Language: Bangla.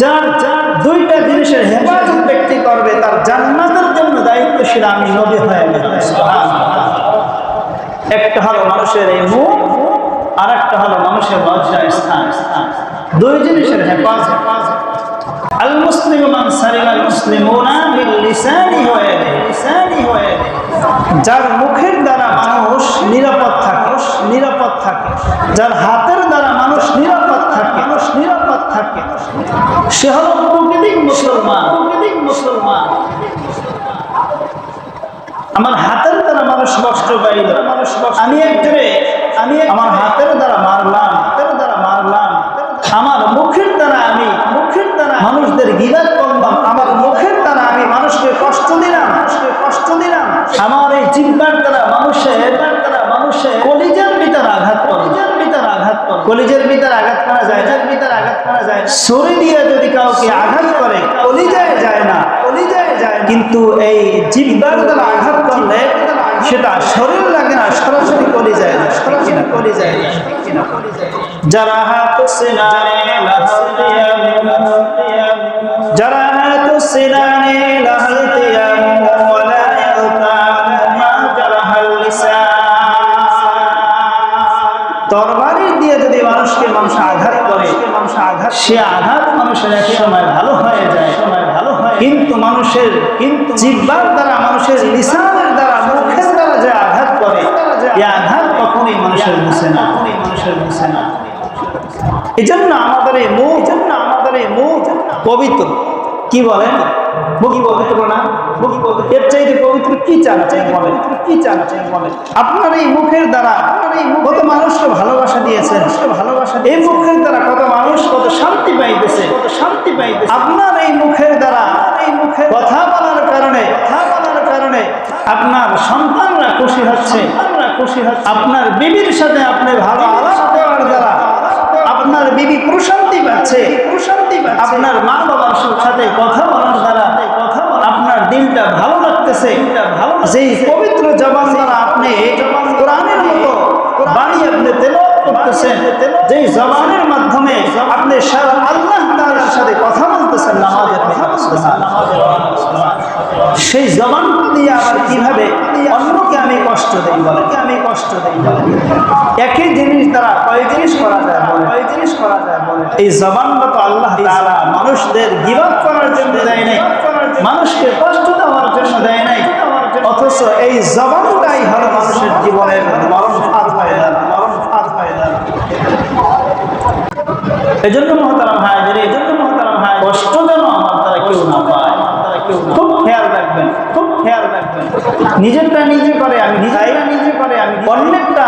যার যার দুইটা ব্যক্তি করবে, তার জন্য হয়ে একটা মানুষের একটা মানুষের দুই জিনিসের আল মুসলিম মান ওয়া যার মুখের দ্বারা মানুষ নিরাপদ থাকে নিরাপদ থাকে। যার হাতের দ্বারা মানুষ নিরাপদ থাকে মানুষ নিরাপদ থাকে সে হল প্রকৃতিক মুসলমান। প্রকৃতিক মুসলমান। আমার হাতের দ্বারা মানুষ কষ্ট পাই মানুষ আমি একজনে আমি আমার হাতের দ্বারা মারলাম হাতের দ্বারা মারলাম। আমার মুখের দ্বারা আমি মুখের দ্বারা মানুষদের গিলাপ ছুরি দিয়ে যদি কাউকে আঘাত করে, কলিজায় যায় না, কলিজায় যায় কিন্তু এই জিব্বার দ্বারা আঘাত করলে সেটা শরীর লাগে না, সরাসরি কলি যায় না সরাসরি কলি যায়। না যারা হাত যারা হাত দিয়ে যদি মানুষকে মানুষ আঘাত সে আঘাত মানুষের এক সময় ভালো হয়ে যায় সময় ভালো হয়। কিন্তু মানুষের কিন্তু জিব্বার দ্বারা, মানুষের লিসানের দ্বারা, মুখের দ্বারা যে আঘাত করে, এই আঘাত কখনোই মানুষের মুছে না। কখনোই মানুষের মুছে না এই জন্য আমাদের এই মুখ জন্য আমাদের এই মুখ পবিত্র। কি বলেন? মুখী পবিত্র না? মুখী পবিত্র। এর চাইতে পবিত্র কি চান? বলেন কি চান? বলেন আপনার এই মুখের দ্বারা আপনার এই মুখ- কত মানুষকে ভালোবাসা দিয়েছেন? ভালোবাসা এই মুখের দ্বারা কত মানুষ কত শান্তি পাইতেছে? কত শান্তি পাইতেছে। আপনার এই মুখের দ্বারা এই মুখের কথা বলার কারণে কথা বলার কারণে আপনার সন্তানরা খুশি হচ্ছে। আপনারা খুশি হচ্ছে। আপনার বিবির সাথে আপনি ভালো আলাপ করার দ্বারা আপনার বিবি প্রশান্তি পাচ্ছে প্রশান্তি পাচ্ছে আপনার মা বাবার সাথে কথা বলার দ্বারা কথা আপনার দিলটা ভালো লাগতেছে যেই পবিত্র জবান দ্বারা আপনি কোরআনের মতো বাণী আপনি তেলাওয়াত করতেছেন যেই জবানের মাধ্যমে আপনি সারা আল্লাহ তাআলার সাথে কথা বলতেছেন নামাজের সেই জবানটা দিয়ে আবার কীভাবে অন্যকে আমি কষ্ট দেই বলে আমি কষ্ট দেই বলে একই জিনিস দ্বারা কয় জিনিস করা যায় বলে কয় জিনিস করা যায় বলে এই জবানটা তো আল্লাহ মানুষদের গিবাদ করার জন্য দেয় নাই মানুষকে কষ্ট দেওয়ার জন্য দেয় নাই অথচ এই জবানটাই হলো মানুষের জীবনের মরণ ফাঁদ হয়ে দাঁড়া মরণ ফাঁদ হয়ে দাঁড়া এই জন্য মহতারাম হায়াজের এজন্য জন্য মহতারাম হায় কষ্ট যেন আমার তারা কেউ না পায়। তারা কেউ খুব খেয়াল রাখবেন, খুব খেয়াল রাখবেন। নিজেরটা নিজে করে, আমি নিজেরটা নিজে করে, আমি অন্যেরটা